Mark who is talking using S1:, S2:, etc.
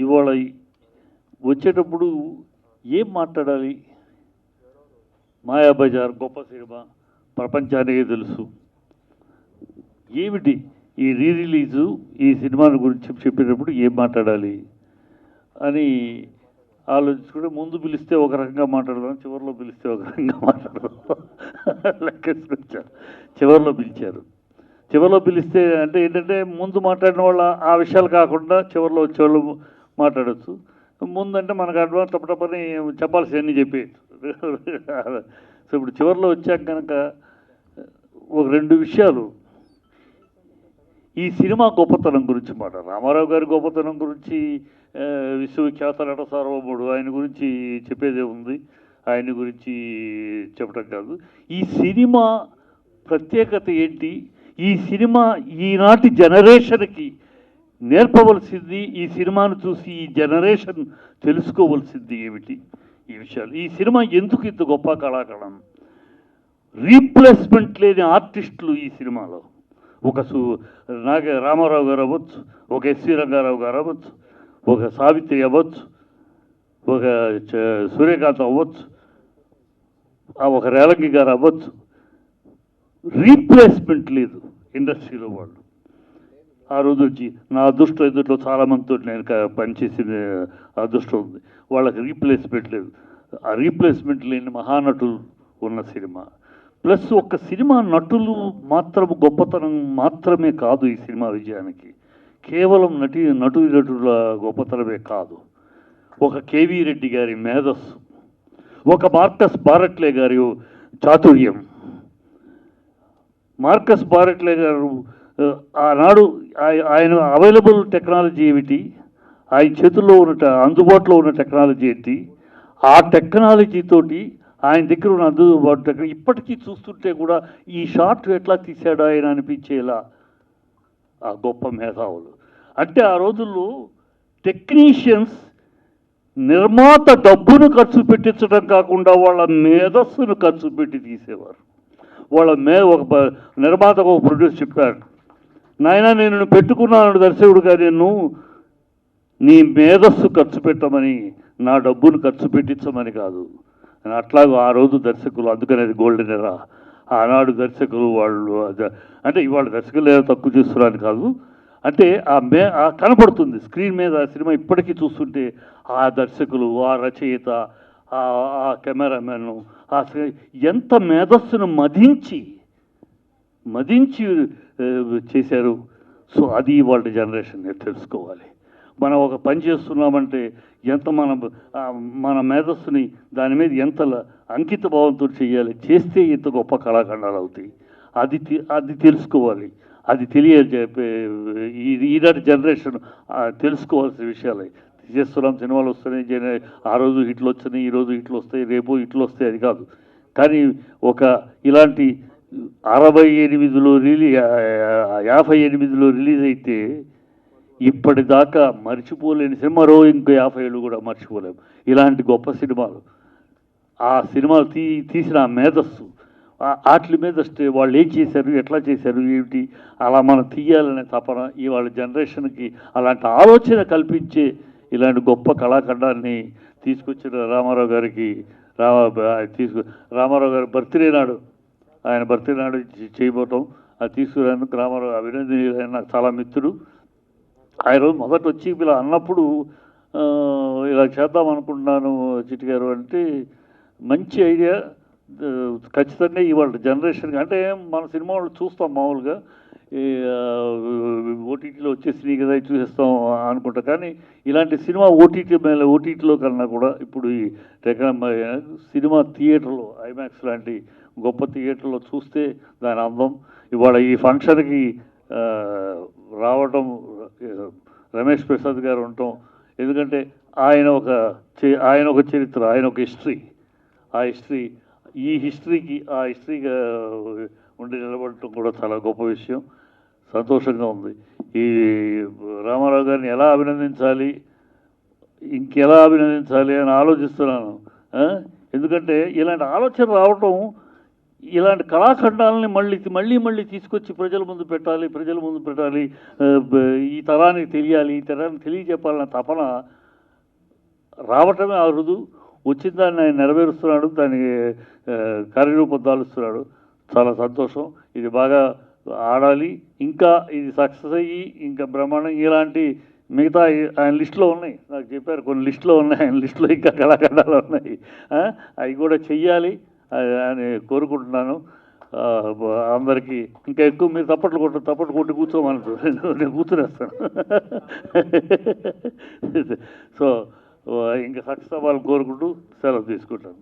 S1: ఇవాళ వచ్చేటప్పుడు ఏం మాట్లాడాలి? మాయాబజార్ గొప్ప సినిమా ప్రపంచానికే తెలుసు. ఏమిటి ఈ రీ రిలీజు ఈ సినిమా గురించి చెప్పేటప్పుడు ఏం మాట్లాడాలి అని ఆలోచించుకుంటే ముందు పిలిస్తే ఒక రకంగా మాట్లాడదాం చివరిలో పిలిస్తే ఒక రకంగా మాట్లాడదాం. లెక్కేసుకొచ్చారు చివరిలో పిలిచారు. చివరిలో పిలిస్తే అంటే ఏంటంటే ముందు మాట్లాడిన వాళ్ళ ఆ విషయాలు కాకుండా చివరిలో వచ్చేవాళ్ళు మాట్లాడచ్చు. ముందంటే మనకు అడ్వాన్స్ తప్పటప్పని చెప్పాల్సినవన్నీ చెప్పేయచ్చు సో ఇప్పుడు చివరిలో వచ్చాక కనుక ఒక రెండు విషయాలు. ఈ సినిమా గొప్పతనం గురించి మాట. రామారావు గారి గొప్పతనం గురించి విశ్వవిఖ్యాత నట సార్వభౌముడు ఆయన గురించి చెప్పేదే ఉంది. ఆయన గురించి చెప్పడం కాదు. ఈ సినిమా ప్రత్యేకత ఏంటి? ఈ సినిమా ఈనాటి జనరేషన్కి నేర్పవలసింది ఈ సినిమాను చూసి ఈ జనరేషన్ తెలుసుకోవలసింది ఏమిటి? ఈ విషయాలు. ఈ సినిమా ఎందుకు ఇంత గొప్ప కళాకళం రీప్లేస్మెంట్ లేని ఆర్టిస్టులు ఈ సినిమాలో. ఒక సు నాగ రామారావు గారు అవ్వచ్చు ఒక ఎస్వి రంగారావు గారు అవ్వచ్చు ఒక సావిత్రి అవ్వచ్చు ఒక సూర్యకాంత్ అవ్వచ్చు ఆ ఒక రేలంగి గారు అవ్వచ్చు. రీప్లేస్మెంట్ లేదు ఇండస్ట్రీలో వాళ్ళు. ఆ రోజు వచ్చి నా అదృష్టం ఎదుట్లో చాలామందితో నేను క- పనిచేసిన అదృష్టం ఉంది. వాళ్ళకి రీప్లేస్మెంట్ లేదు. ఆ రీప్లేస్మెంట్ లేని మహానటులు ఉన్న సినిమా. ప్లస్ ఒక సినిమా నటులు మాత్రం గొప్పతనం మాత్రమే కాదు ఈ సినిమా విజయానికి. కేవలం నటి నటు నటుల గొప్పతనమే కాదు. ఒక కేవీ రెడ్డి గారి మేధస్సు ఒక మార్కస్ బారట్లే గారి చాతుర్యం. మార్కస్ బారట్లే గారు ఆనాడు ఆయన అవైలబుల్ టెక్నాలజీ ఏమిటి? ఆయన చేతుల్లో ఉన్న అందుబాటులో ఉన్న టెక్నాలజీ ఏంటి? ఆ టెక్నాలజీతోటి ఆయన దగ్గర ఉన్న అందుబాటు టెక్న ఇప్పటికీ చూస్తుంటే కూడా ఈ షార్ట్ ఎట్లా తీశాడు ఆయన అనిపించేలా? ఆ గొప్ప మేధావులు. అంటే ఆ రోజుల్లో టెక్నీషియన్స్ నిర్మాత డబ్బును ఖర్చు పెట్టించడం కాకుండా వాళ్ళ మేధస్సును ఖర్చు పెట్టి తీసేవారు. వాళ్ళ మే ఒక నిర్మాతకు ఒక ప్రొడ్యూస్ చెప్పారు నాయన నేను నిన్ను పెట్టుకున్నాను దర్శకుడుగా నేను నీ మేధస్సు ఖర్చు పెట్టమని నా డబ్బును ఖర్చు పెట్టించమని కాదు. అని ఆ రోజు దర్శకులు అందుకనేది గోల్డెన్ ఎరా ఆనాడు దర్శకులు వాళ్ళు అంటే ఇవాళ దర్శకులు ఏదో తక్కువ చూస్తున్నాను కాదు. అంటే ఆ మే కనపడుతుంది స్క్రీన్ మీద ఆ సినిమా ఇప్పటికీ చూస్తుంటే ఆ దర్శకులు ఆ రచయిత ఆ ఆ కెమెరామెన్ ఆ ఎంత మేధస్సును మదించి మదించి చేశారు. సో అది వాళ్ళ జనరేషన్ తెలుసుకోవాలి. మనం ఒక పని చేస్తున్నామంటే ఎంత మన మన మేధస్సుని దాని మీద ఎంత అంకిత భావంతో చేయాలి చేస్తే ఇంత గొప్ప కళాఖండాలు అవుతాయి. అది అది తెలుసుకోవాలి. అది తెలియజెప్పే ఈ ఈనాటి జనరేషన్ తెలుసుకోవాల్సిన విషయాలే. చేస్తున్నాం సినిమాలు వస్తున్నాయి ఆ రోజు హిట్లు వచ్చినాయి ఈ రోజు హిట్లు వస్తాయి రేపు హిట్లు వస్తాయి అది కాదు. కానీ ఒక ఇలాంటి అరవై ఎనిమిదిలో రిలీ యాభై ఎనిమిదిలో రిలీజ్ అయితే ఇప్పటిదాకా మర్చిపోలేని సినిమా రో ఇంకో యాభై ఏళ్ళు కూడా మర్చిపోలేము. ఇలాంటి గొప్ప సినిమాలు. ఆ సినిమాలు తీ తీసిన ఆ మేధస్సు వాటి మీద వాళ్ళు ఏం చేశారు ఎట్లా చేశారు ఏమిటి అలా మనం తీయాలనే తపన ఇవాళ జనరేషన్కి అలాంటి ఆలోచన కల్పించే ఇలాంటి గొప్ప కళాఖండాన్ని తీసుకొచ్చిన రామారావు గారికి రామ తీసుకు రామారావు గారి బర్త్డే నాడు ఆయన బర్త్డే నాడు చే- చేయబోవటం అది తీసుకురాను రామారావు అభినందనీయులు ఆయన నాకు చాలా మిత్రుడు. ఆయన రోజు మొదట వచ్చి ఇలా అన్నప్పుడు ఇలా చేద్దాం అనుకుంటున్నాను చిట్టి గారు అంటే మంచి ఐడియా. ఖచ్చితంగా ఇవాళ జనరేషన్ అంటే మన సినిమా వాళ్ళు చూస్తాం మామూలుగా. ఓటీటీలో వచ్చేసినాయి కదా చూసేస్తాం అనుకుంటా. కానీ ఇలాంటి సినిమా ఓటీటీ మీద ఓటీటీలో కన్నా కూడా ఇప్పుడు ఈ టెక్న సినిమా థియేటర్లో ఐమాక్స్ లాంటి గొప్ప థియేటర్లో చూస్తే దాని అందం ఇవాళ ఈ ఫంక్షన్కి రావటం రమేష్ ప్రసాద్ గారు ఉండటం. ఎందుకంటే ఆయన ఒక ఆయన ఒక చరిత్ర ఆయన ఒక హిస్టరీ. ఆ హిస్టరీ ఈ హిస్టరీకి ఆ హిస్టరీగా ఉండి నిలబడటం కూడా చాలా గొప్ప విషయం. సంతోషంగా ఉంది. ఈ రామారావు గారిని ఎలా అభినందించాలి? ఇంకెలా అభినందించాలి అని ఆలోచిస్తున్నాను. ఎందుకంటే ఇలాంటి ఆలోచన రావటం ఇలాంటి కళాఖండాలని మళ్ళీ మళ్ళీ మళ్ళీ తీసుకొచ్చి ప్రజల ముందు పెట్టాలి ప్రజల ముందు పెట్టాలి ఈ తరానికి తెలియాలి ఈ తరానికి తెలియజెప్పాలన్న తపన రావటమే అరుదు వచ్చిన దాన్ని ఆయన నెరవేరుస్తున్నాడు దానికి కార్యరూపం దాలుస్తున్నాడు. చాలా సంతోషం. ఇది బాగా ఆడాలి. ఇంకా ఇది సక్సెస్ అయ్యి ఇంకా బ్రహ్మాండం ఇలాంటి మిగతా ఆయన లిస్టులో ఉన్నాయి. నాకు చెప్పారు కొన్ని లిస్టులో ఉన్నాయి. ఆయన లిస్టులో ఇంకా కళాఖండాలు ఉన్నాయి. అవి కూడా చెయ్యాలి అని కోరుకుంటున్నాను. అందరికీ. ఇంకా ఎక్కువ మీరు తప్పట్లు కొట్ట తప్పట్లు కొట్టి కూర్చోమన్నారు నేను కూర్చునేస్తాను. సో ఇంకా సక్సెస్ అవ్వాలని కోరుకుంటూ సెలవు తీసుకుంటాను.